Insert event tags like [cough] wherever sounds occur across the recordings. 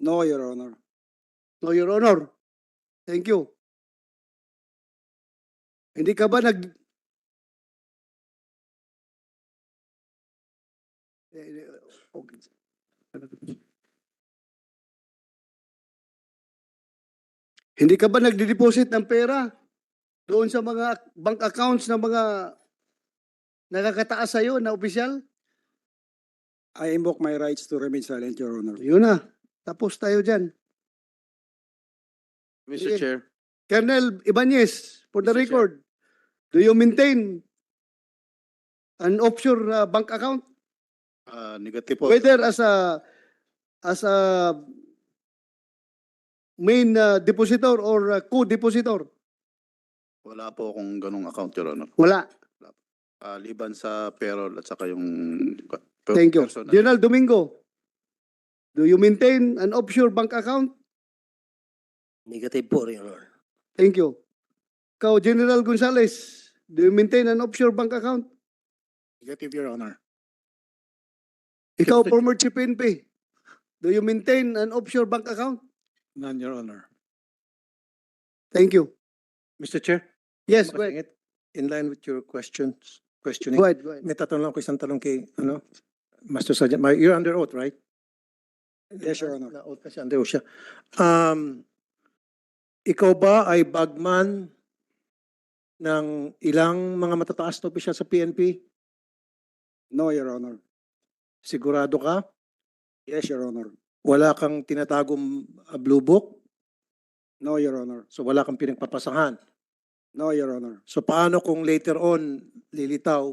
No, Your Honor. No, Your Honor. Thank you. Hindi ka ba nag... Okay. Hindi ka ba nagde-deposit ng pera doon sa mga bank accounts ng mga nakakataas sa'yo na opisyal? I invoke my rights to remain silent, Your Honor. Yun na. Tapos tayo dyan. Mr. Sige. Chair, Colonel Ibanez, for the Mr. Chair. record, do you maintain an offshore uh, bank account? uh, negative po. Whether as a as a main uh, depositor or uh, co-depositor? Wala po akong ganong account, Your Honor. Wala. Ah, liban sa payroll at saka yung... Thank you. personal. General Domingo, do you maintain an offshore bank account? Negative po, Your Honor. Thank you. Kau General Gonzales, do you maintain an offshore bank account? Negative, Your Honor. Ikaw, former Chief PNP, do you maintain an offshore bank account? None, Your Honor. Thank you. Mr. Chair? Yes, go ahead. In line with your questions, questioning, Go ahead, go ahead. may tatanong ako isang tanong kay, ano, Master Sergeant, Ma- you're under oath, right? Yes, Your Honor. Na-oath kasi oath siya. Um, ikaw ba ay bagman ng ilang mga matataas na opisyal sa PNP? No, Your Honor. Sigurado ka? Yes, Your Honor. Wala kang tinatagong uh, blue book? No, Your Honor. So wala kang pinagpapasahan? No, Your Honor. So paano kung later on lilitaw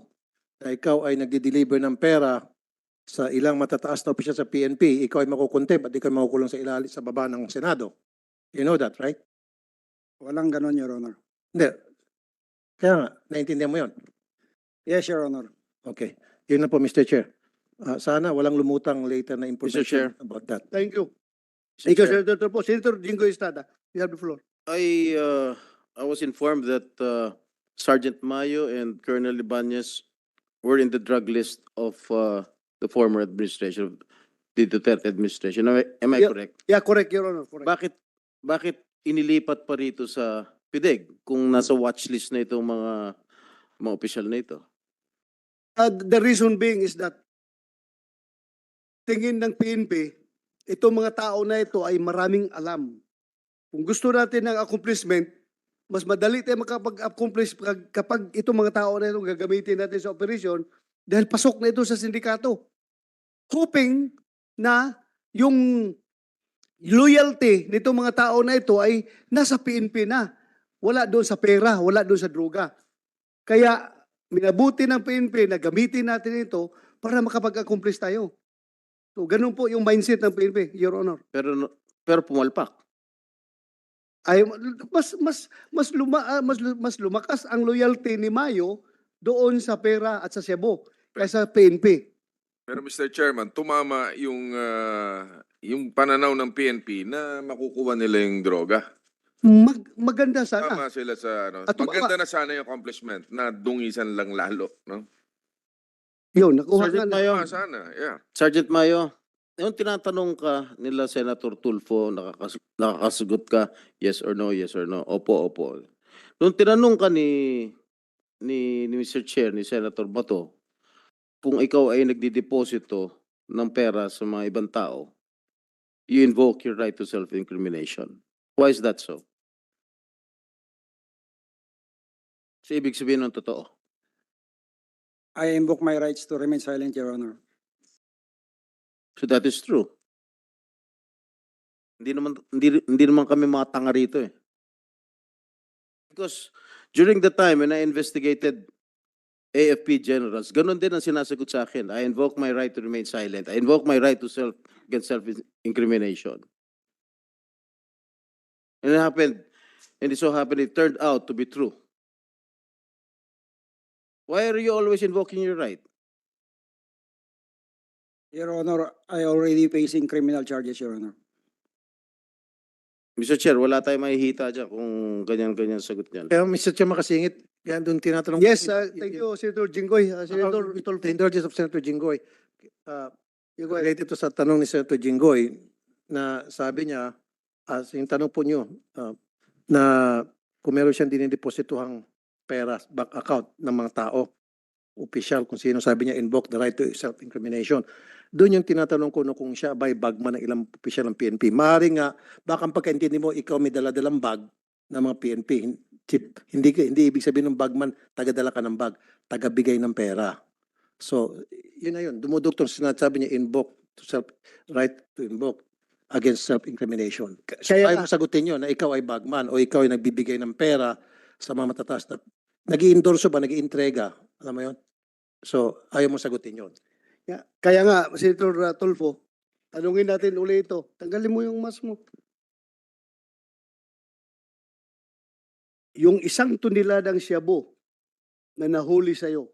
na ikaw ay nagde-deliver ng pera sa ilang matataas na opisyal sa PNP, ikaw ay makukontempt at ikaw ay makukulong sa ilalim sa baba ng Senado. You know that, right? Walang ganon, Your Honor. Hindi. Kaya nga, naiintindihan mo yun. Yes, Your Honor. Okay. Yun na po, Mr. Chair. Ah, sana walang lumutang later na information Chair. about that. Thank you. Mr. Thank you, Chair, Senator po. Senator Jingo Estrada, you have the floor. I, uh, I was informed that uh, Sergeant Mayo and Colonel Ibanez were in the drug list of uh, the former administration, of the Duterte administration. Am I, am I Yeah. correct? Yeah, correct, Your Honor. Correct. Bakit, bakit inilipat pa rito sa PIDEG kung nasa watch list na itong mga mga opisyal na ito? Uh, the reason being is that tingin ng PNP, itong mga tao na ito ay maraming alam. Kung gusto natin ng accomplishment, mas madali tayo makapag-accomplish kapag, kapag itong mga tao na ito gagamitin natin sa operation dahil pasok na ito sa sindikato. Hoping na yung loyalty nitong mga tao na ito ay nasa PNP na. Wala doon sa pera, wala doon sa droga. Kaya minabuti ng PNP na gamitin natin ito para makapag-accomplish tayo. So, ganun po yung mindset ng PNP, Your Honor. Pero, pero pumalpak. Ay, mas, mas, mas, luma, ah, mas, mas lumakas ang loyalty ni Mayo doon sa pera at sa Cebu kaysa PNP. Pero Mr. Chairman, tumama yung ah, yung pananaw ng PNP na makukuha nila yung droga. Mag, maganda sana. Tama sila sa ano. At tumama. Maganda na sana yung accomplishment na dungisan lang lalo, no? Yun, nakuha Sergeant na. Mayo, Tama sana, yeah. Sergeant Mayo, yung tinatanong ka nila Senator Tulfo, nakakas nakakasagot ka, yes or no, yes or no, opo, opo. Nung tinanong ka ni, ni, ni Mr. Chair, ni Senator Bato, kung ikaw ay nagdideposito ng pera sa mga ibang tao, you invoke your right to self-incrimination. Why is that so? So, ibig sabihin ng totoo. I invoke my rights to remain silent, Your Honor. So that is true. Hindi naman hindi hindi naman kami mga tanga rito eh. Because during the time when I investigated AFP generals, ganun din ang sinasagot sa akin. I invoke my right to remain silent. I invoke my right to self against self-incrimination. And it happened, and it so happened it turned out to be true. Why are you always invoking your right? Your Honor, I already facing criminal charges, Your Honor. Mr. Chair, wala tayong mahihita dyan kung ganyan-ganyan sagot niyan. Kaya Mr. Chair makasingit, kaya doon tinatanong. Yes, uh, thank you, Senator Jinggoy. Uh, Senator Senator, the indulgence of Senator Jinggoy. Uh, you go related to sa tanong ni Senator Jinggoy, na sabi niya, as yung tanong po niyo, ah, na kung meron siyang dinidepositohang pera, bank account ng mga tao, official, kung sino sabi niya, invoke the right to self-incrimination. Doon yung tinatanong ko no, kung siya by bagman ng ilang official ng PNP. Maaari nga, baka pagkaintindi mo, ikaw may daladalang bag ng mga PNP. Chip, hindi, hindi ibig sabihin ng bagman, tagadala ka ng bag, tagabigay ng pera. So, yun na yun. Dumuduktor sinasabi niya, invoke to self, right to invoke against self-incrimination. So, Kaya ayaw sagutin yun na ikaw ay bagman o ikaw ay nagbibigay ng pera sa mga matataas na nag endorso ba, nag entrega Alam mo yun? So, ayaw mo sagutin yun. Yeah. Kaya nga, Senator uh, Tulfo, tanungin natin uli ito. Tanggalin mo yung mask mo. Yung isang tuniladang siyabo na nahuli sa'yo,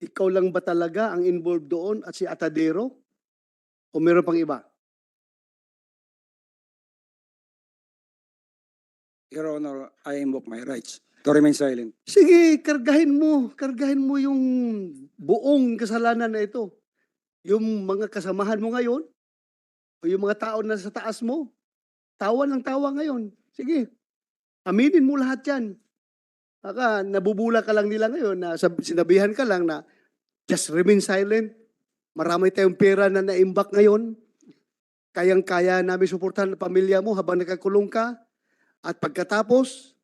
ikaw lang ba talaga ang involved doon at si Atadero? O meron pang iba? Your Honor, I invoke my rights to remain silent. Sige, kargahin mo. Kargahin mo yung buong kasalanan na ito. Yung mga kasamahan mo ngayon, o yung mga tao na sa taas mo, tawa ng tawa ngayon. Sige, aminin mo lahat yan. Baka nabubula ka lang nila ngayon na sinabihan ka lang na just remain silent. Marami tayong pera na naimbak ngayon. Kayang-kaya namin suportahan ang pamilya mo habang nakakulong ka. At pagkatapos,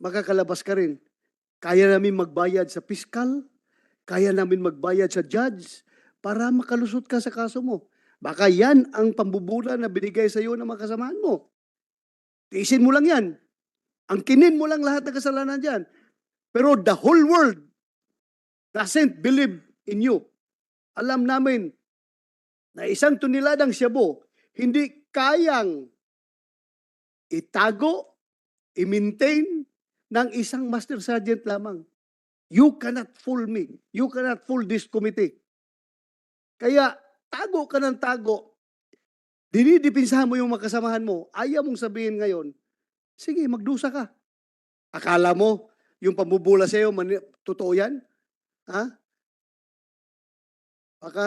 makakalabas ka rin. Kaya namin magbayad sa piskal, kaya namin magbayad sa judge para makalusot ka sa kaso mo. Baka yan ang pambubula na binigay sa iyo ng mga kasamahan mo. Tiisin mo lang yan. Angkinin mo lang lahat ng kasalanan dyan. Pero the whole world doesn't believe in you. Alam namin na isang tuniladang siyabo hindi kayang itago, i-maintain ng isang master sergeant lamang. You cannot fool me. You cannot fool this committee. Kaya tago ka ng tago. Dinidipinsahan mo yung makasamahan mo. Ayaw mong sabihin ngayon, sige, magdusa ka. Akala mo, yung pambubula sa'yo, mani- totoo yan? Ha? Baka,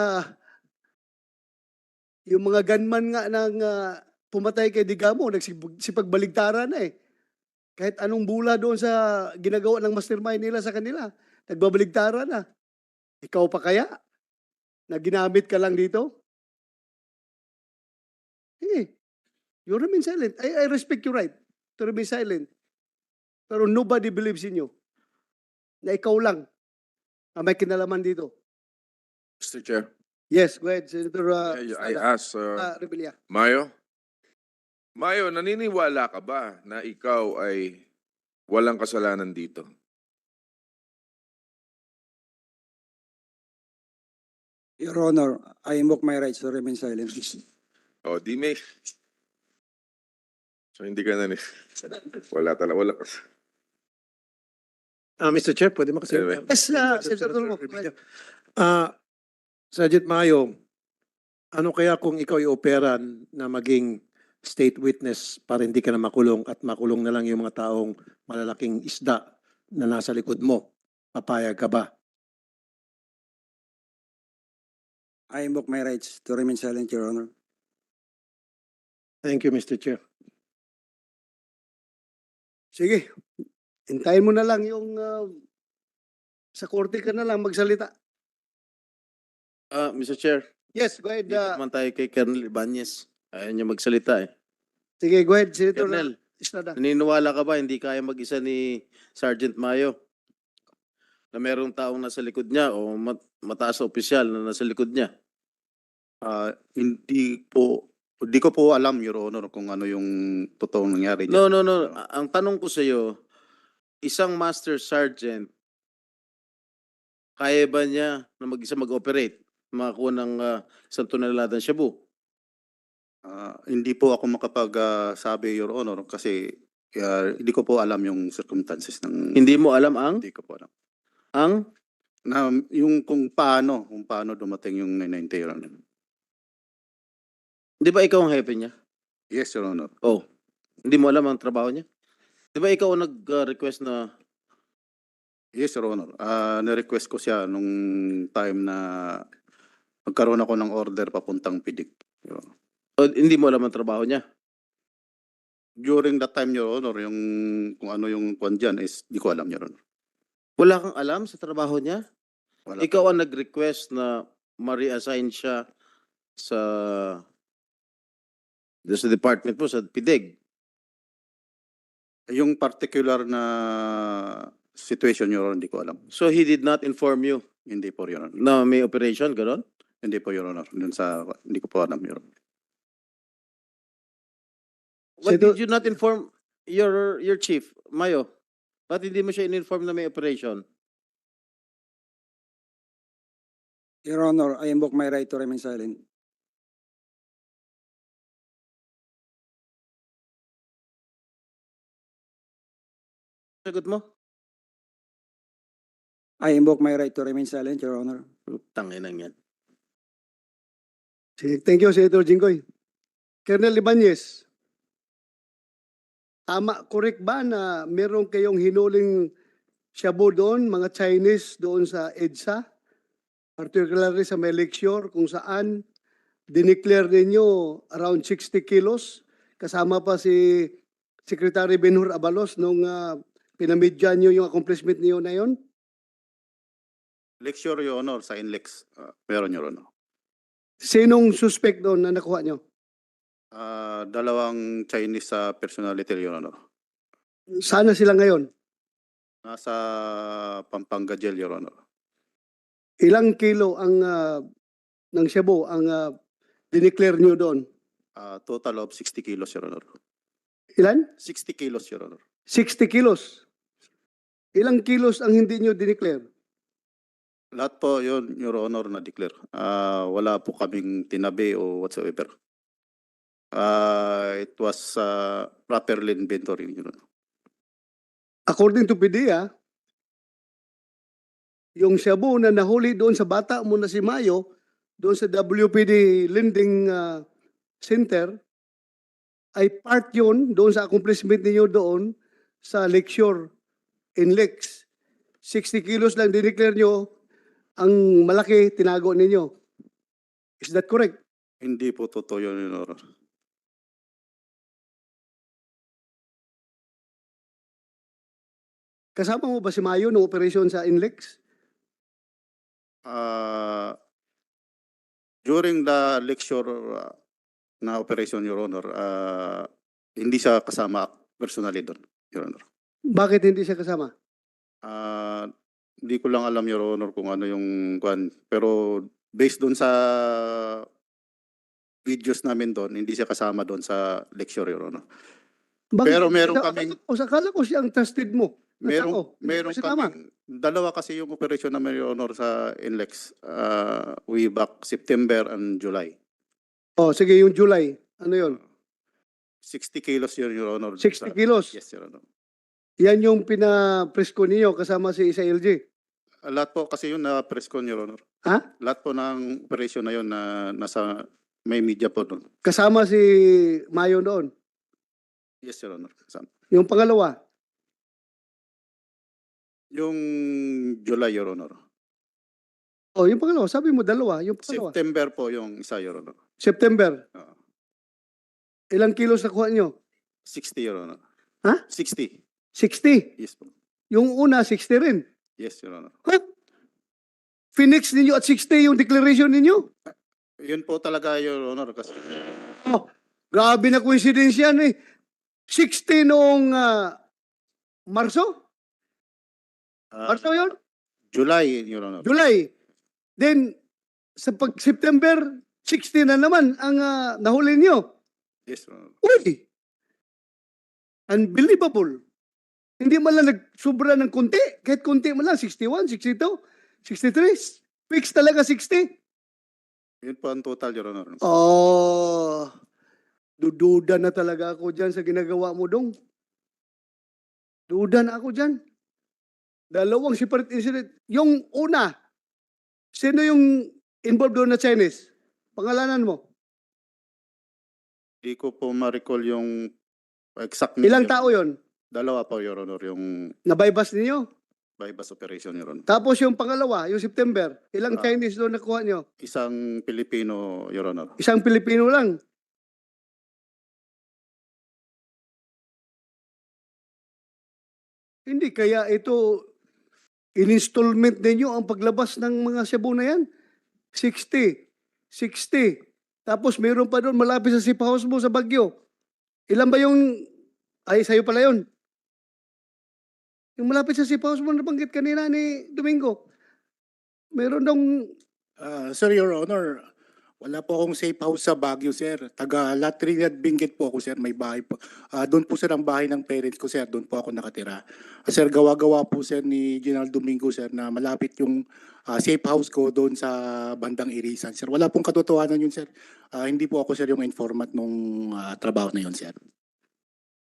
yung mga gunman nga ng ah, pumatay kay Digamo, nagsipagbaligtara na eh. Kahit anong bula doon sa ginagawa ng mastermind nila sa kanila, nagbabaligtara na. Ikaw pa kaya? Na ginamit ka lang dito? Sige. You remain silent. I, I respect your right to remain silent. Pero nobody believes in you. Na ikaw lang ang may kinalaman dito. Mr. Chair, Yes, go ahead, Senator uh, I, I Estrada. ask, uh, Ah, Rebilla. Mayo? Mayo, naniniwala ka ba na ikaw ay walang kasalanan dito? Your Honor, I invoke my rights to remain silent. [laughs] O, di may... So, hindi ka na ni... Wala talaga, wala ka. Ah, Mr. Chair, pwede mo kasi... Anyway. Yes, uh, Senator Tulfo. Ah, Sergeant Mayo, ano kaya kung ikaw i-operan na maging state witness para hindi ka na makulong at makulong na lang yung mga taong malalaking isda na nasa likod mo? Papayag ka ba? I invoke my rights to remain silent, Your Honor. Thank you, Mr. Chair. Sige. Hintayin mo na lang yung uh, sa korte ka na lang magsalita. Ah, Mr. Chair, Yes, go ahead. dito uh, naman tayo kay Colonel Ibanez. Ayaw niya magsalita eh. sige, go ahead, Senator Colonel, Estrada. naniniwala ka ba hindi kaya mag-isa ni Sergeant Mayo? Na merong taong nasa likod niya o mat- mataas na opisyal na nasa likod niya? Ah, hindi po hindi ko po alam your honor kung ano yung totoong nangyari No, no, no. A- Ang tanong ko sa iyo, isang master sergeant, kaya ba niya na mag-isa mag-operate? Makakuha ng ah, isang toneladang shabu? Ah, hindi po ako makapag ah, sabi your honor kasi ah, hindi ko po alam yung circumstances ng Hindi mo alam ang hindi ko po alam. ang Na yung kung paano kung paano dumating yung 990 your honor. Di ba ikaw ang hepe niya? Yes your honor. Oh. Hindi mo alam ang trabaho niya? Di ba ikaw ang nag-request na Yes your honor. Ah, na-request ko siya nung time na Magkaroon ako ng order papuntang PIDIC. Your Honor. O, hindi mo alam ang trabaho niya. During that time, Your Honor, yung kung ano yung kwan dyan is di ko alam, Your Honor. Wala kang alam sa trabaho niya? Wala Ikaw ang nag-request na ma-reassign siya sa sa department mo, sa PIDEG. Yung particular na situation, Your Honor, hindi ko alam. So he did not inform you Hindi po, Your Honor. na may operation, gano'n? Hindi po, Your Honor. Dun sa, hindi ko po alam, Your Honor. Why Senator- did you not inform your your chief, Mayo? Ba't hindi mo siya in-inform na may operation? Your Honor, I invoke my right to remain silent. Sagot mo? I invoke my right to remain silent, Your Honor. Tangin lang yan. Sige, Thank you, Senator Jinggoy. Colonel Ibanez, tama, correct ba na meron kayong hinuling shabu doon, mga Chinese doon sa EDSA? Particularly sa may lecture kung saan dineclare ninyo around 60 kilos. Kasama pa si Secretary Benhur Abalos nung uh, pinamidya nyo yung accomplishment niyo na yon. Lecture, Your Honor, sa INLEX. Uh, meron, Your Honor. Sinong suspect doon na nakuha nyo? Ah, dalawang Chinese sa personality, Your Honor. Sana sila ngayon? Nasa Pampanga Jail, Your Honor. Ilang kilo ang ah, ng shabu ang uh, dineclare nyo doon? Ah, total of 60 kilos, Your Honor. Ilan? 60 kilos, Your Honor. 60 kilos. Ilang kilos ang hindi nyo dineclare? Lahat po yun, Your Honor, na-declare. Ah, wala po kaming tinabi o whatsoever. Ah, it was ah, properly inventory, Your Honor. According to PDEA, yung shabu na nahuli doon sa bata mo na si Mayo, doon sa WPD Lending ah, Center, ay part yun doon sa accomplishment ninyo doon sa lecture in Lex. 60 kilos lang dineclare nyo, ang malaki tinago ninyo. Is that correct? Hindi po totoo yun, Your Honor. Kasama mo ba si Mayo ng operasyon sa Inlex? Ah, during the lecture ah, na operation, Your Honor, ah, hindi siya kasama personally doon, Your Honor. Bakit hindi siya kasama? Ah, hindi ko lang alam, Your Honor, kung ano yung kwan. Pero based doon sa videos namin doon, hindi siya kasama doon sa lecture, Your Honor. Bakit? Pero meron Akala kaming- ko- Akala ko siya ang trusted mo. na Meron, tao. Hindi meron ba siya tama? kaming, dalawa kasi yung operation namin, Your Honor, sa INLEX. ah, way back September and July. Oh, sige, yung July. Ano yun? 60 kilos yun, Your Honor. 60 Sa- kilos. Yes, Your Honor. Yan yung pina-presko ninyo kasama si Isa LG. Ah, Lahat po kasi yun na press con, Your Honor. Ha? Lahat po ng operation na yun na nasa may media po doon. Kasama si Mayo doon. Yes, Your Honor. Kasama. Yung pangalawa. Yung July, Your Honor. Oh, yung pangalawa. Sabi mo dalawa. Yung pangalawa. September po yung isa, Your Honor. September. Oo. Ilang kilos nakuha nyo? 60, Your Honor. Ha? 60. 60. Yes po. Yung una, 60 rin. Yes, Your Honor. Ha? Phoenix ninyo at 60 yung declaration ninyo? Yun po talaga, Your Honor. Kasi Oh, grabe na coincidence yan eh. 60 noong ah, Marso? ah, Marso yun? July, Your Honor. July. Then, sa pag September, 60 na naman ang ah, nahuli nyo. Yes, Your Honor. Uy! Unbelievable. Hindi man lang nagsubra ng konti. Kahit konti man lang, 61, 62, 63. Fix talaga 60. Yun po ang total, Your Honor. Oh, dududa na talaga ako dyan sa ginagawa mo dong. Duda na ako dyan. Dalawang separate incident. Yung una, sino yung involved doon na Chinese? Pangalanan mo. Hindi ko po ma-recall yung exact name, Ilang tao yon? Dalawa po, Your Honor. Yung Nabaybas ninyo? By bus operation, Your Honor. Tapos yung pangalawa, yung September, ilang Ah. Chinese doon nakuha nyo? Isang Pilipino, Your Honor. Isang Pilipino lang. Hindi kaya ito in-installment ninyo ang paglabas ng mga Cebu na yan? 60. 60. Tapos meron pa doon malapit sa Sip House mo sa Bagyo. Ilan ba yung... Ay, sa'yo pala yun. Yung malapit sa Sip House mo nabanggit kanina ni Domingo. Meron dong Ah, sir, Your Honor, wala po akong safe house sa Baguio, sir. Taga La Trinidad Benguet po ako, sir. May bahay po. Ah, doon po, sir, ang bahay ng parents ko, sir. Doon po ako nakatira. Ah, sir, gawa-gawa po, sir, ni General Domingo, sir, na malapit yung ah, safe house ko doon sa bandang Irisan, sir. Wala pong katotohanan yun, sir. Ah, hindi po ako, sir, yung informant nung ah, trabaho na yun, sir.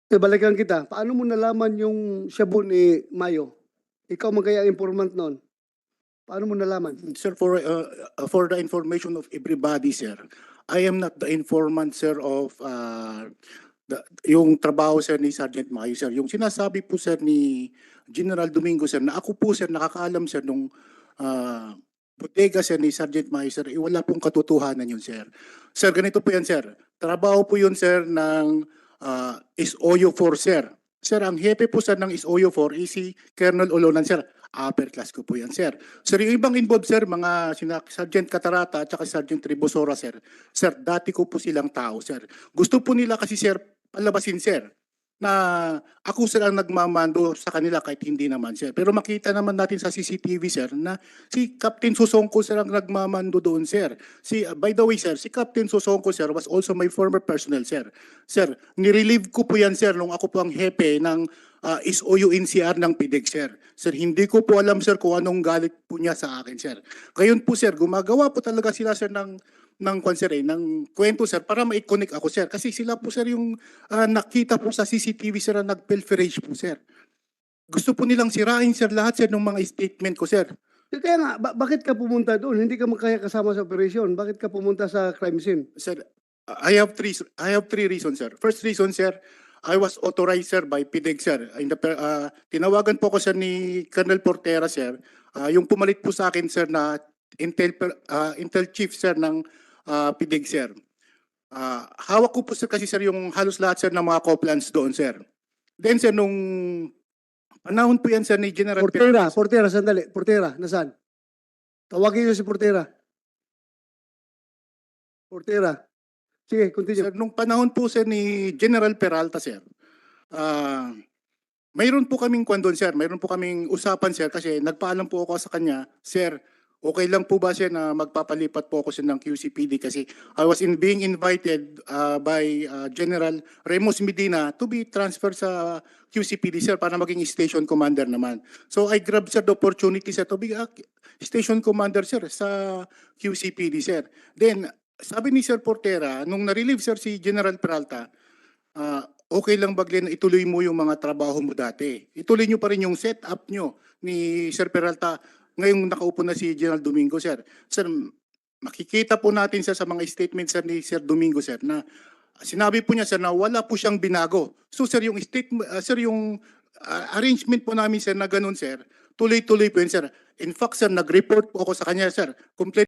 Eh, balikan kita. Paano mo nalaman yung Cebu ni Mayo? Ikaw magkaya informant noon. Paano mo nalaman? Sir, for uh, uh, for the information of everybody, sir, I am not the informant, sir, of uh, the, yung trabaho, sir, ni Sergeant Mayo, sir. Yung sinasabi po, sir, ni General Domingo, sir, na ako po, sir, nakakaalam, sir, nung uh, bodega, sir, ni Sergeant Mayo, sir, eh, wala pong katotohanan yun, sir. Sir, ganito po yan, sir. Trabaho po yun, sir, ng uh, SOU4, sir. Sir, ang hepe po, sir, ng SOU4 is si Colonel Olonan, sir. Upper class ko po yan, sir. Sir, yung ibang involved, sir, mga Sergeant Catarata at saka Sergeant Tribosora, sir. Sir, dati ko po silang tao, sir. Gusto po nila kasi, sir, palabasin, sir, na ako sir ang nagmamando sa kanila kahit hindi naman, sir. Pero makita naman natin sa CCTV, sir, na si Captain Susongko, sir, ang nagmamando doon, sir. Si, uh, by the way, sir, si Captain Susongko, sir, was also my former personnel, sir. Sir, nirelieve ko po yan, sir, nung ako po ang hepe ng uh, SOU NCR ng PIDEG, sir. Sir, hindi ko po alam, sir, kung anong galit po niya sa akin, sir. Ngayon po, sir, gumagawa po talaga sila, sir, ng ng kwan, sir, eh, ng kwento, sir, para ma-connect ako, sir. Kasi sila po, sir, yung ah, nakita po sa CCTV, sir, na nag-pilferage po, sir. Gusto po nilang sirain, sir, lahat, sir, ng mga statement ko, sir. Eh, Kaya nga, ba- bakit ka pumunta doon? Hindi ka makaya kasama sa operasyon. Bakit ka pumunta sa crime scene? Sir, I have three I have three reasons, sir. First reason, sir, I was authorized, sir, by PIDEG, sir. In the, ah, tinawagan po ko, sir, ni Colonel Portera, sir. Ah, yung pumalit po sa akin, sir, na Intel, ah, Intel Chief, sir, ng ah, PIDEG, sir. Ah, hawak ko po, sir, kasi, sir, yung halos lahat, sir, ng mga coplans doon, sir. Then, sir, nung panahon po yan, sir, ni General Portera, Portera, sandali. Portera, nasaan? Tawagin niyo si Portera. Portera. Sige, continue. Sir, nung panahon po sir ni General Peralta sir, ah mayroon po kaming kwan doon sir, mayroon po kaming usapan sir kasi nagpaalam po ako sa kanya, sir, okay lang po ba sir na magpapalipat po ako sir ng QCPD kasi I was in being invited ah, by ah, General Remos Medina to be transferred sa QCPD sir para maging station commander naman. So I grabbed sir the opportunity sir to be a station commander sir sa QCPD sir. Then sabi ni Sir Portera, nung na-relieve sir si General Peralta, ah, okay lang ba Glenn, ituloy mo yung mga trabaho mo dati. Ituloy nyo pa rin yung setup nyo ni Sir Peralta ngayong nakaupo na si General Domingo, sir. Sir, makikita po natin sir sa mga statements sir ni Sir Domingo, sir, na sinabi po niya sir na wala po siyang binago. So sir, yung statement, ah, sir, yung ah, arrangement po namin sir na ganun sir, tuloy-tuloy po yun sir. In fact sir, nag-report po ako sa kanya sir. Complete